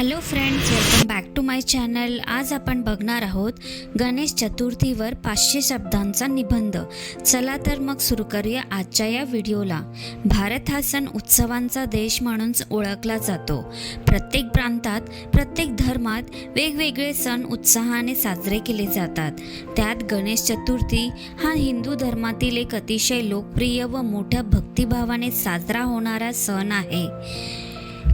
Hello friends welcome back to my channel आज आपण बघणार आहोत गणेश चतुर्थीवर पाचशे शब्दांचा निबंध. चला तर मग सुरू करूया आजच्या या व्हिडिओला. भारत हा सण उत्सवांचा देश म्हणून ओळखला जातो. प्रत्येक प्रांतात प्रत्येक धर्मात वेगवेगळे सण उत्साहाने साजरे केले जातात. त्यात गणेश चतुर्थी हा हिंदू धर्मातील एक अतिशय लोकप्रिय व मोठ्या भक्तिभावाने साजरा होणारा सण आहे.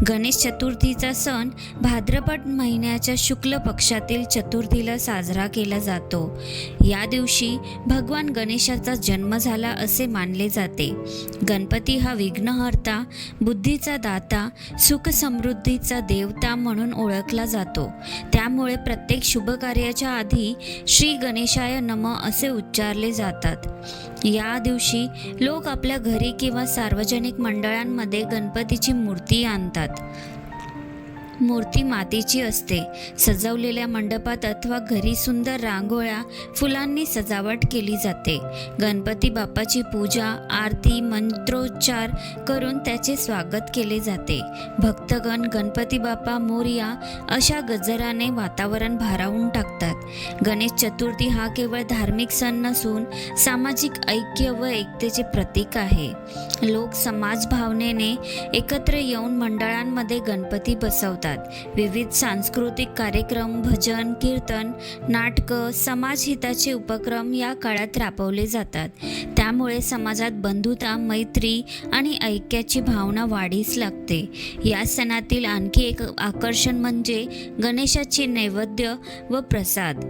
गणेश चतुर्थीचा सण भाद्रपद महिन्याच्या शुक्ल पक्षातील चतुर्थीला साजरा केला जातो. या दिवशी भगवान गणेशाचा जन्म झाला असे मानले जाते. गणपती हा विघ्नहर्ता बुद्धीचा दाता सुख समृद्धीचा देवता म्हणून ओळखला जातो. त्यामुळे प्रत्येक शुभ कार्याच्या आधी श्री गणेशाय नम असे उच्चारले जातात. या दिवशी लोक आपल्या घरी किंवा सार्वजनिक मंडळांमध्ये गणपतीची मूर्ती आणतात. that मूर्ती मातीची असते. सजवलेल्या मंडपात अथवा घरी सुंदर रांगोळ्या फुलांनी सजावट केली जाते. गणपती बाप्पाची पूजा आरती मंत्रोच्चार करून त्याचे स्वागत केले जाते. भक्तगण गणपती बाप्पा मोरया अशा गजराने वातावरण भारावून टाकतात. गणेश चतुर्थी हा केवळ धार्मिक सण नसून सामाजिक ऐक्य व एकतेचे प्रतीक आहे. लोक समाज भावनेने एकत्र येऊन मंडळांमध्ये गणपती बसवतात. विविध सांस्कृतिक कार्यक्रम भजन कीर्तन नाटकं समाजहिताचे उपक्रम या काळात राबवले जातात. त्यामुळे समाजात बंधुता मैत्री आणि ऐक्याची भावना वाढीस लागते. या सणातील आणखी एक आकर्षण म्हणजे गणेशाचे नैवेद्य व प्रसाद.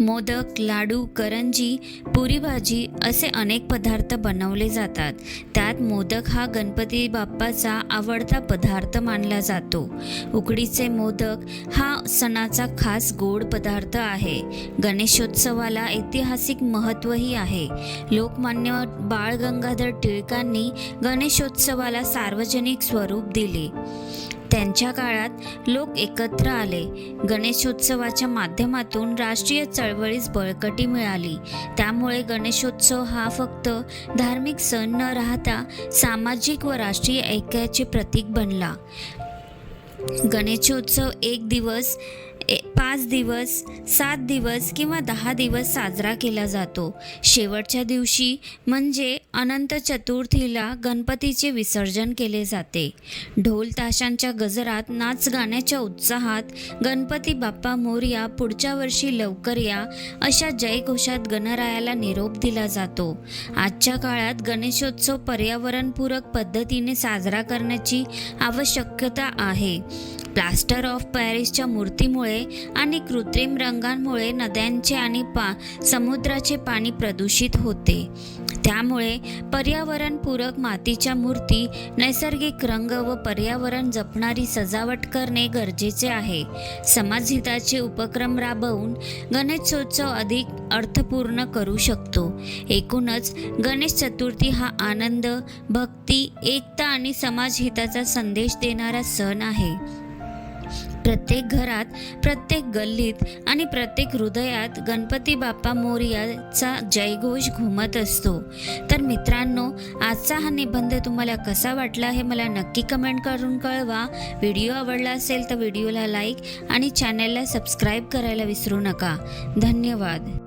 मोदक लाडू करंजी पुरी भाजी असे अनेक पदार्थ बनवले जातात. त्यात मोदक हा गणपती बाप्पाचा आवडता पदार्थ मानला जातो. उकडीचे मोदक हा सणाचा खास गोड पदार्थ आहे. गणेशोत्सवाला ऐतिहासिक महत्त्वही आहे. लोकमान्य बाळ गंगाधर टिळकांनी गणेशोत्सवाला सार्वजनिक स्वरूप दिले. त्यांच्या काळात लोक एकत्र आले. गणेशोत्सवाच्या माध्यमातून राष्ट्रीय चळवळीस बळकटी मिळाली. त्यामुळे गणेशोत्सव हा फक्त धार्मिक सण न राहता सामाजिक व राष्ट्रीय ऐक्याचे प्रतीक बनला. गणेशोत्सव एक दिवस पाच दिवस सात दिवस किंवा दहा दिवस साजरा केला जातो. शेवटच्या दिवशी म्हणजे अनंत चतुर्थीला गणपतीचे विसर्जन केले जाते. ढोल ताशांच्या गजरात नाच गाण्याच्या उत्साहात गणपती बाप्पा मोरया पुढच्या वर्षी लवकर या अशा जयघोषात गणरायाला निरोप दिला जातो. आजच्या काळात गणेशोत्सव पर्यावरणपूरक पद्धतीने साजरा करण्याची आवश्यकता आहे. प्लास्टर ऑफ पॅरिसच्या मूर्तीमुळे आणि कृत्रिम रंगांमुळे नद्यांचे आणि पा समुद्राचे पाणी प्रदूषित होते. त्यामुळे पर्यावरणपूरक मातीच्या मूर्ती नैसर्गिक रंग व पर्यावरण जपणारी सजावट करणे गरजेचे आहे. समाजहिताचे उपक्रम राबवून गणेशोत्सव अधिक अर्थपूर्ण करू शकतो. एकूणच गणेश चतुर्थी हा आनंद भक्ती एकता आणि समाजहिताचा संदेश देणारा सण आहे. प्रत्येक घरात प्रत्येक गल्लीत आणि प्रत्येक हृदयात गणपती बाप्पा मोरयाचा जयघोष घुमत असतो. तर मित्रांनो आजचा हा निबंध तुम्हाला कसा वाटला हे मला नक्की कमेंट करून कळवा. व्हिडिओ आवडला असेल तर व्हिडिओला लाईक आणि चॅनलला सबस्क्राईब करायला विसरू नका. धन्यवाद.